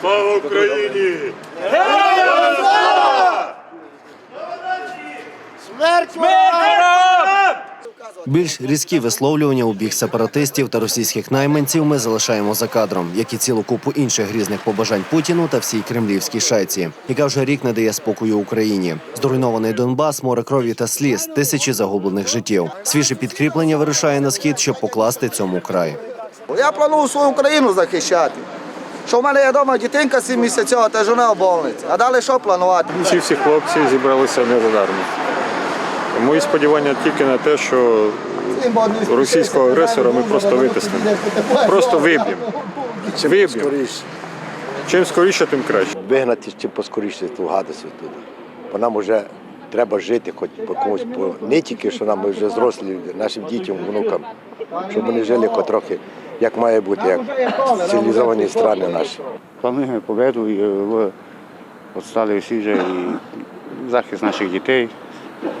Слава Україні! Більш різкі висловлювання у бік сепаратистів та російських найманців ми залишаємо за кадром, як і цілу купу інших грізних побажань Путіну та всій кремлівській шайці, яка вже рік не дає спокою Україні. Зруйнований Донбас, море крові та сліз, тисячі загублених життів. Свіже підкріплення вирушає на схід, щоб покласти цьому край. Я планую свою Україну захищати. Що в мене є вдома дитинка 7 місяців, а та жона в больниці. А далі що планувати? Ці всі хлопці зібралися незадармо. Мої сподівання тільки на те, що російського агресора ми просто витиснемо. Просто виб'ємо. Виб'ємо. Чим скоріше, тим краще. вигнати чим поскоріше ту гадость туди. Бо нам вже треба жити, хоч по комусь, по не тільки, що нам ми вже зрослі, люди, нашим дітям, внукам, щоб вони жили хоч трохи, як має бути, як цивілізовані країни наші. Плануємо победу і в відстали всі вже і захист наших дітей,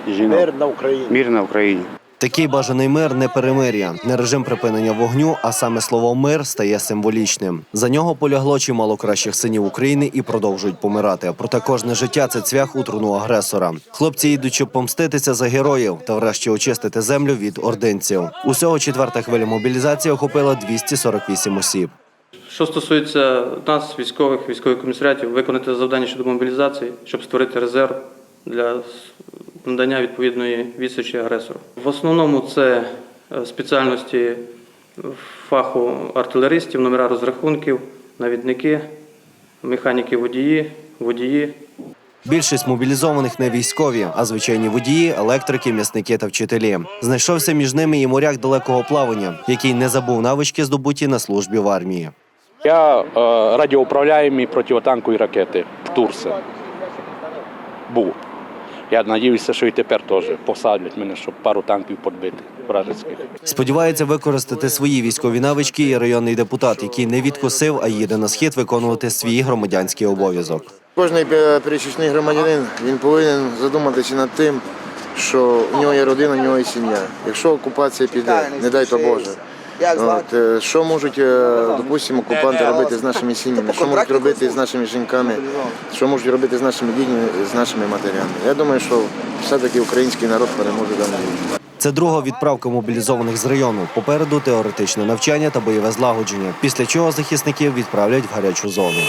і жінок. Мир на Україні. Мир на Україні. Такий бажаний мир не перемир'я, не режим припинення вогню, а саме слово мир стає символічним. За нього полягло чимало кращих синів України і продовжують помирати. Проте кожне життя це цвях у труну агресора. Хлопці йдуть, щоб помститися за героїв та врешті очистити землю від ординців. Усього четверта хвиля мобілізації охопила 248 осіб. Що стосується нас, військових, військових комісаріатів, виконати завдання щодо мобілізації, щоб створити резерв для надання відповідної відсічі агресору. В основному це е, спеціальності фаху артилеристів, номера розрахунків, навідники, механіки водії, водії, Більшість мобілізованих не військові, а звичайні водії, електрики, м'ясники та вчителі. Знайшовся між ними і моряк далекого плавання, який не забув навички, здобуті на службі в армії. Я е, радіоуправляємі противотанкові ракети Турси. Був. Я сподіваюся, що і тепер теж посадять мене, щоб пару танків підбити вражеських. Сподівається використати свої військові навички і районний депутат, який не відкусив, а їде на схід виконувати свій громадянський обов'язок. Кожний пересічний громадянин він повинен задуматися над тим, що в нього є родина, в нього є сім'я. Якщо окупація піде, не дай то Боже. Як звати? От, е, що можуть, е, допустимо, окупанти робити з нашими сім'ями, що можуть робити з нашими жінками, що можуть робити з нашими дітьми, з нашими матерями. Я думаю, що все-таки український народ переможе дану війну. Це друга відправка мобілізованих з району. Попереду теоретичне навчання та бойове злагодження. Після чого захисників відправлять в гарячу зону.